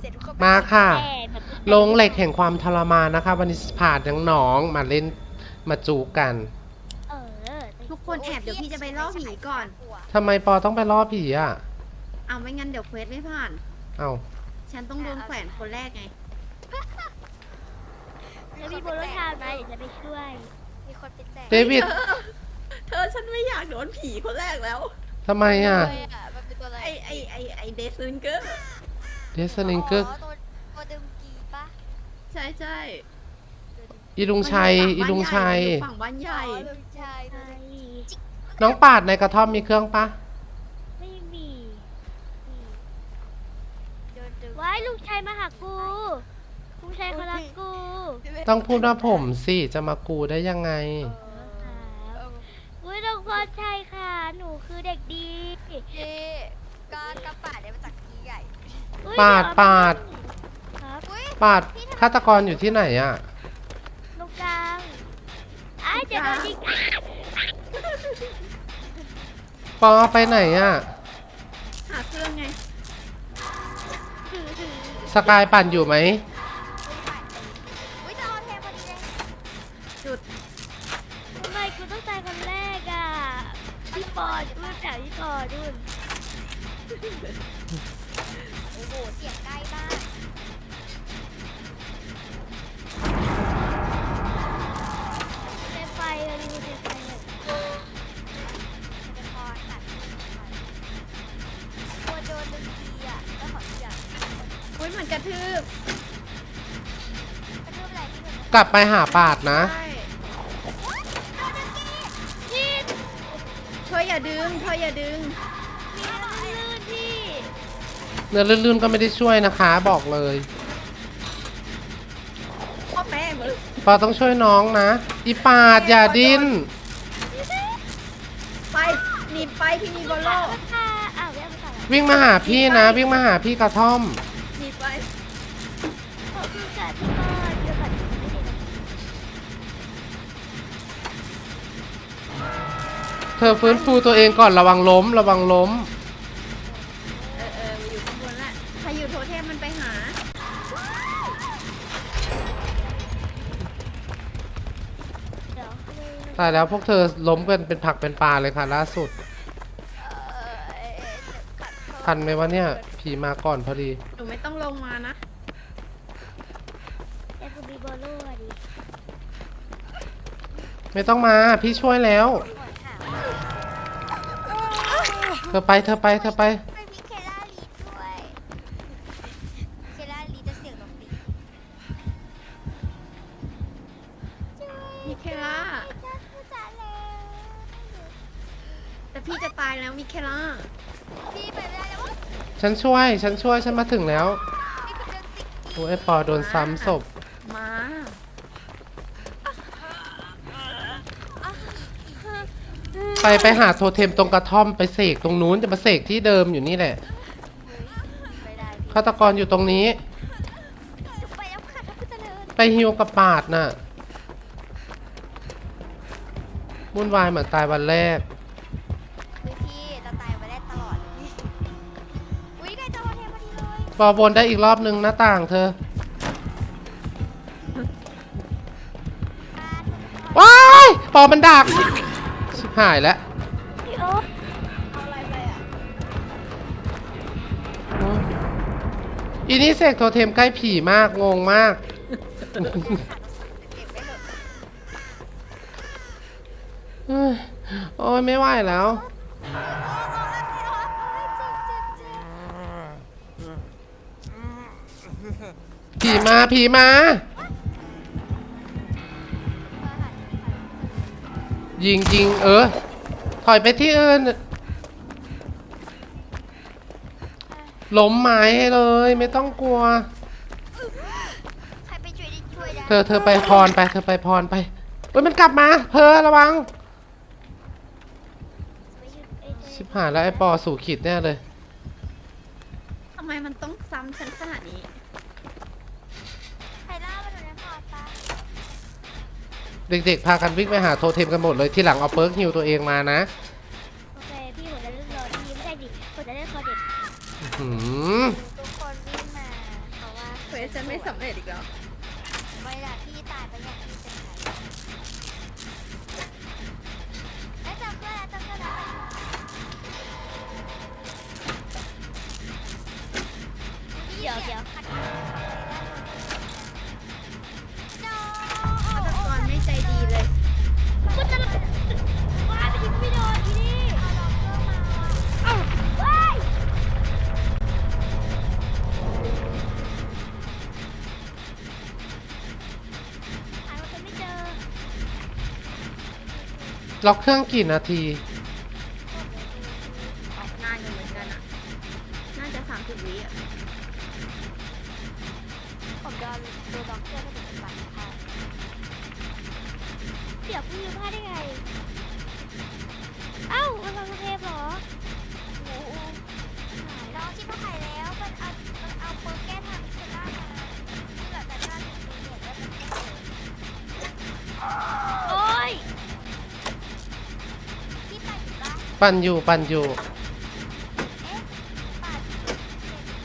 เสร็จทุกคนมาค่ะแก่แบบลงเหล็กแห่งความทรมานนะคะ วันนี้ผ่านน้องๆมาเล่นมาจูกันเออทุกคนแอบเดี๋ยวพี่จะไปล่อผีก่อน ทำไมปอต้องไปล่อผีอะ เอาไม่งั้นเดี๋ยวเควสไม่ผ่าน เอาฉันต้องโดนแขวนคนแรกไง แล้วมีโบโลทามนะเดี๋ยวจะไปช่วย มีคนไปแจกเดวิดเธอฉันไม่อยากโดนผีคนแรกแล้วทำไมอะเลยอะมันเป็นตัวอะไรไอไอไอไอเดซลิงเกอร์เด สลิงเกอร์ตัวตัวดึงกีปะใช่ใช่อีลุงชัยอีลุงชัย ฝั่งบ้านใหญ่อ๋อดึงชายตัวไอ้ดึงน้องปาดในกระท่อมมีเครื่องปะไม่มีนี่โดนดึงว้ายลูกชายมาหากูลูกชายเขารักกูต้องพูดว่าผมสิจะมากูได้ยังไงเออเอออุ้ยน้องพรชัยค่ะ หนูคือเด็กดีนี่ก็กระป๋าได้มาจากกี ใหญ่อุ๊ยปาดเยวปาด ครับอุ้ยปาดฆาตกรอยู่ที่ไหนอะ ตรงกลางอ้ายเดี๋ยวโดนยิงปอไปไหนอะ หาเครื่องไงสกายปั่นอยู่ไหม อุ้ยจะเอาเทพอดีเลยจุดทำไมกูต้องตายคนแรกอะพี่ปอดรุ่นจากพี่ปอดรุ่น โอ้โหเสียงใกล้มากเทไฟเลยดูเทไฟเลยเป็นพรค่ะตัวโดนดึงกีอะก็ขอเสียงอุ้ยมันกระทืบกระทืบอะไรที่เป็นกลับไปหาปาดนะ ใช่พี่เธออย่าดึงเธออย่าดึงมีน้ำลื่นพี่ เนื้อลื่นๆก็ไม่ได้ช่วยนะคะบอกเลยพ่อแม่มึงปอต้องช่วยน้องนะอีปาดอย่าดิ้นไปหนีบไปพี่มีบอลโลราคาอ้าวเรียกมาต่อวิ่งมาหาพี่นะ วิ่งมาหาพี่กระท่อม หนีบไปขอบคุณค่ะพี่ปอดเดี๋ยวก่อนไม่ได้นะเธอฟื้นฟูตัวเองก่อนระวังล้ม ระวังล้ม ตายแล้วพวกเธอล้มกันเป็นผักเป็นปลาเลยค่ะล่าสุดเอ่อเอ่อขัดเพิ่มทันไหมวะเนี่ย ผีมาก่อนพอดี หนูไม่ต้องลงมานะ แต่คือมีโบโล่อะดิไม่ต้องมาพี่ช่วยแล้วหอยหางเธอไปเธอไปเธอไปไม่มีเคล่าลีดด้วย เคล่าลีดจะเสียงดนตรีมิเคล่า จ้าคือจ๋าแล้ว แต่พี่จะตายแล้วมิเคล่าพี่ไปไม่ได้แล้ววะฉันช่วย ฉันช่วย ฉันมาถึงแล้วนี่คือเรื่องจริงโอ้ยไอ้ปอโดนซ้ำศพ มาไปไปหาโทเทมตรงกระท่อมไปเสกตรงนู้นจะมาเสกที่เดิมอยู่นี่แหละไม่ได้ฆาตกรอยู่ตรงนี้พี่ไปแล้วค่ะท่านผู้เจริญไปฮิวกับปาดน่ะวุ่นวายเหมือนตายวันแรก อดีเลยปอวนได้อีกรอบนึงหน้าต่างเธอบ้านว้ายปอมันดัก ชิบหายแล้วพี่โอ๊คเอาอะไรไปอะโอ้ยอีนี่เสกโทเทมใกล้ผีมาก งงมาก เก็บไว้เถอะ เอ้ยโอ้ยไม่ไหวแล้ว ผีมาผีมา ยิงยิงเออ ถอยไปที่อื่นล้มไม้ให้เลย ไม่ต้องกลัว ใครไปช่วยได้ช่วยได้เธอเธอไปพรไป เธอไปพรไปเฮ้ยมันกลับมา เพอระวังไม่หยุดไอ้เจ๊ชิบหายแล้วไอ้ปอสู่ขีดแน่เลย ทำไมมันต้องซ้ำฉันขนาดนี้ เด็กๆ พากันวิ่งไปหาโทเทมกันหมดเลยที่หลังเอาเปิร์กฮิวตัวเองมานะโอเคพี่ผมจะเล่นรอดีไม่ใช่ดิผมจะเล่นคอเด็กหืมทุกคนวิ่งมาควสฉันไม่สำเร็จอีกแล้ว ล็อกเครื่องกี่นาที ออกนานอยู่เหมือนกันอะน่าจะสามสิบวิอะผมโดนโดนล็อกเกอร์ไม่ถึงปันค่ะเดี๋ยวพี่ลืมพลาดได้ไง เอ้ามันทำเทปเหรอโอ้โหน้องชิบหายแล้ว มันเอา มันเอาเปอร์แก้ทำคื ปั่นอยู่ปั่นอยู่เอ๊ะปัดเด็กเด็กว่า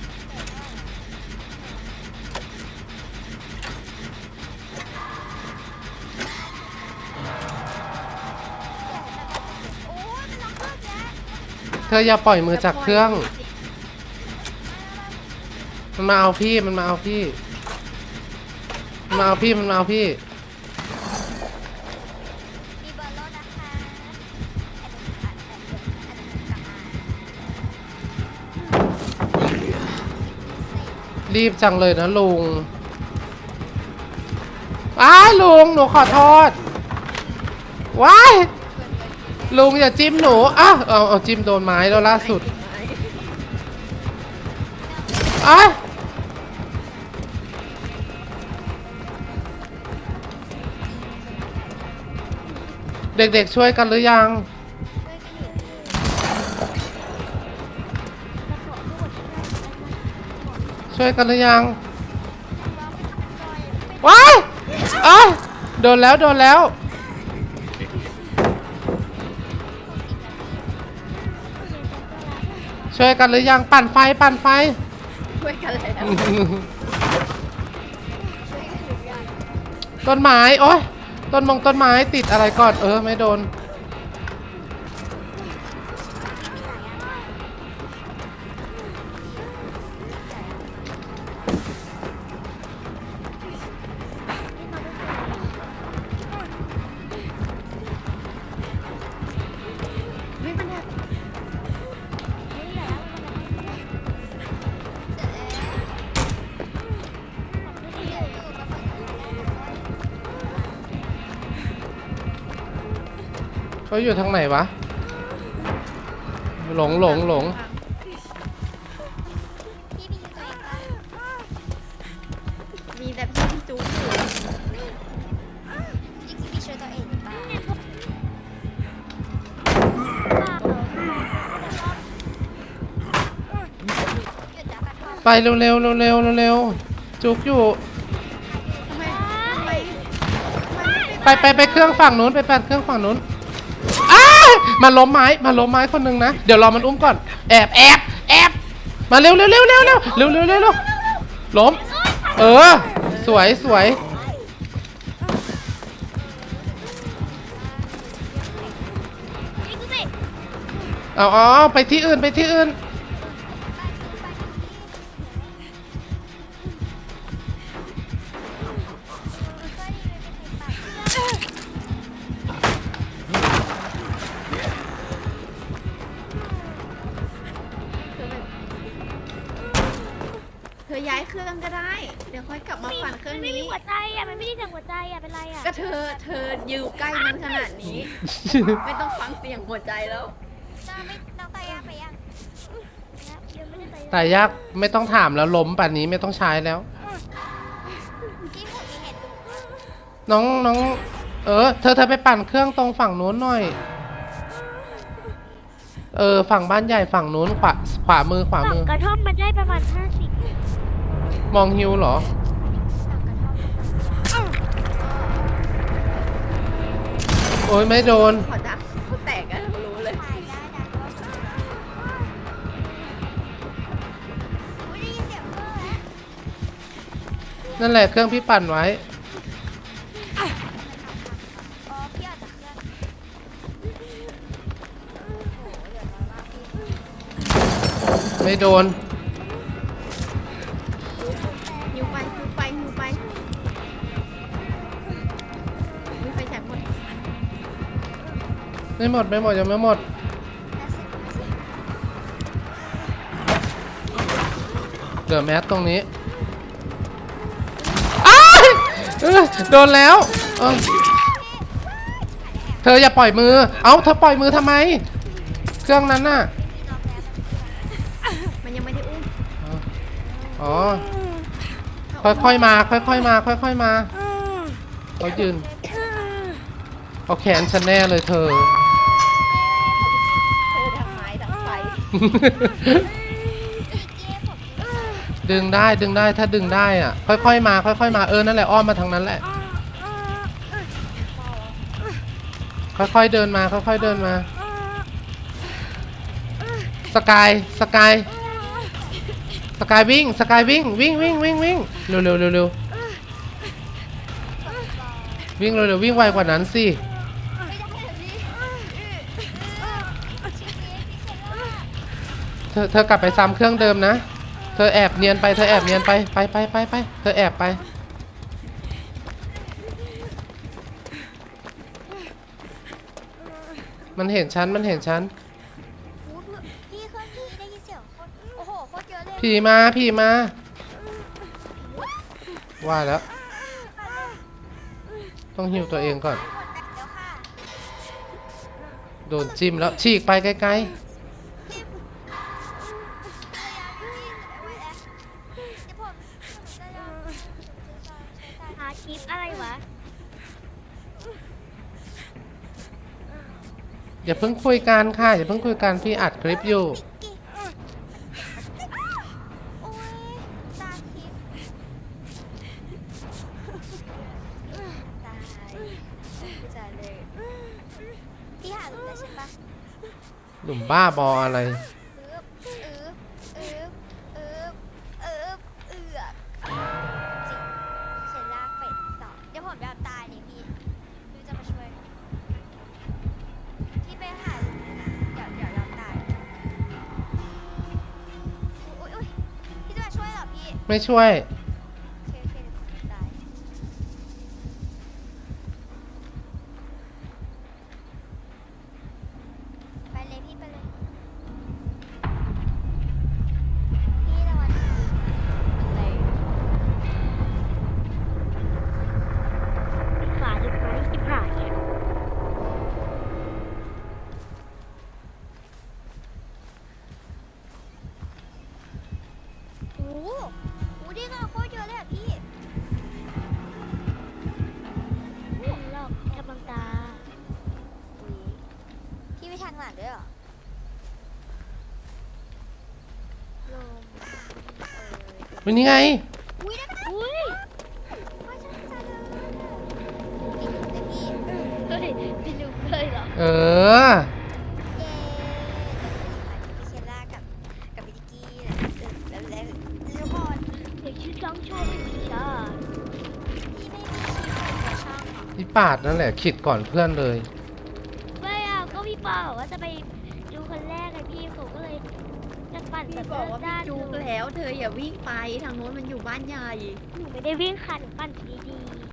โอ้ยมันล็อกเครื่องแล้วเธออย่าปล่อยมือจากเครื่อง มันมาเอาพี่มันมาเอาพี่ มันมาเอาพี่มันมาเอาพี่ รีบจังเลยนะลุง อ้าลุง หนูขอโทษ ว้าย ลุงอย่าจิ้มหนูอะเอาเอาจิ้มโดนไม้แล้วล่าสุดอะเด็กๆช่วยกันหรือยัง ช่วยกันหรือยังว้ายอะโดนแล้วโดนแล้วช่วยกันหรือยังปั่นไฟปั่นไฟช่วยกันเลยนะต้นไม้โอ้ยต้นมงต้นไม้ติดอะไรก่อนเออไม่โดน เขาอยู่ทางไหนวะ หลงหลงหลงพี่มีตัวเองปะมีแต่พี่ที่จู๊อยู่จริงพี่ช่วยตัวเองปล่าหยุดจับกระไปเร็วเร็วเร็วเร็วเร็วจุกอยู่ ทำไมทำไมทำไมไม่ไปไปไปเครื่องฝั่งนู้นไปแปดเครื่องฝั่งนู้น มาล้มไม้มาล้มไม้คนหนึ่งนะ เดี๋ยวรอมันอุ้มก่อน แอบแอบแอบมาเร็วเร็วเร็วเร็วเร็วเร็วเร็วเร็วเร็วล้ม เออ สวยสวยเอาอ๋อไปที่อื่นไปที่อื่น ธอย้ายเครื่องก็ได้ เดี๋ยวค่อยกลับมาปั่นเครื่องมันไม่มีนี้ หัวใจอะ มันไม่ได้จากหัวใจอะ เป็นไรอะก็เธอเธออยู่ใกล้มันขนาดนี้ ไม่ต้องฟังเสียงหัวใจแล้ว น้องไม่น้องตายยังไปยังยังไม่ได้ใจแต่ยากไม่ต้องถามแล้วล้มป่านนี้ไม่ต้องใช้แล้วพี่ผมมีเห็นดูน้องน้อง เออ เธอเธอไปปั่นเครื่องตรงฝั่งนู้นหน่อย เออ ฝั่งบ้านใหญ่ฝั่งนู้นขวาขวามือขวาฝั่มืงอกระท่อมมันได้ประมาณห้าสิบ มองฮิวเหรอ โอ้ยไม่โดนนั่นแหละเครื่องพี่ปั่นไว้ ไม่โดน ไม่หมดไม่หมดยังไม่หมดน่าเสียน่าเสียเหลือแมสตรงนี้อ้ายเออโดนแล้วเออเธออย่าปล่อยมือ เอ้าเธอปล่อยมือทำไม เครื่องนั้นน่ะพี่น้องแล้วมันเพื่อนมันยังไม่ได้อุ้ม อ๋อ ค่อยๆมา ค่อยๆมา ค่อยๆมาเขายืนเอาแขนฉันแน่เลยเธอ ดึงได้ดึงได้ถ้าดึงได้อะ ค่อยๆ มาค่อยๆ มาเออนั่นแหละอ้อมมาทางนั้นแหละ ค่อยๆเดินมา ค่อยๆเดินมาสกายสกายสกายวิ่งสกายวิ่งวิ่งวิ่งวิ่งวิ่งเร็วเร็วเร็วเร็ววิ่งเร็วเร็ววิ่งไวกว่านั้นสิ ไม่ได้เหรอพี่ชีวิตพี่ เชลล่าเธอเธอกลับไปซ้ำเครื่องเดิมนะ เธอแอบเนียนไป เธอแอบเนียนไป ไปไปไปไป เธอแอบไป มันเห็นฉัน มันเห็นฉันโอ้โหพี่เคลื่อนที่ได้ยินเสียงโคตรโอ้โหโคตรเยอะเลยผีมา ผีมา ว่าแล้ว ต้องหิวตัวเองก่อนหมดแล้วค่ะโดนจิ้มแล้วฉีกไปไกลพยายามอยู่พี่แต่ไม่ไหวแล้วเดี๋ยวผมผมจะยอมจะใช้ใช้ หาคลิปอะไรวะ ๆ อย่าเพิ่งคุยกันค่ะอย่าเพิ่งคุยกันพี่อัดคลิปอยู่โอ้ยตาทิพย์ตายจ่ายเลยพี่หารู้แล้วใช่ปะหนุ่มบ้าบออะไร ไม่ช่วย โอเคโอเคได้ไปเลยพี่ไปเลย พี่ระวังมันแรงฝาจะไปที่ผ่านเนี่ยโอ้โห ดีเงินโคตรเยอะเลยอะพี่ผมหลอกกำลังตา อุ้ยพี่ไปทางหลังด้วยเหรอลมเออวันนี้ไง อุ้ยได้ไหมอุ้ยไม่ใช่จ้าเลยปิดเลยพี่ เฮ้ยพี่ลุกเลยเหรอ เออ ปาดนั่นแหละขิดก่อนเพื่อนเลย ไม่เอาก็พี่ปอบอกว่าจะไปดูคนแรกไงพี่ผมก็เลยจะปั่นพี่แบบบอกว่าด้พี่จูกแล้ว เธออย่าวิ่งไปทางโน้นมันอยู่บ้านใหญ่ หนูไม่ได้วิ่งค่ะหนูปั่นดีๆ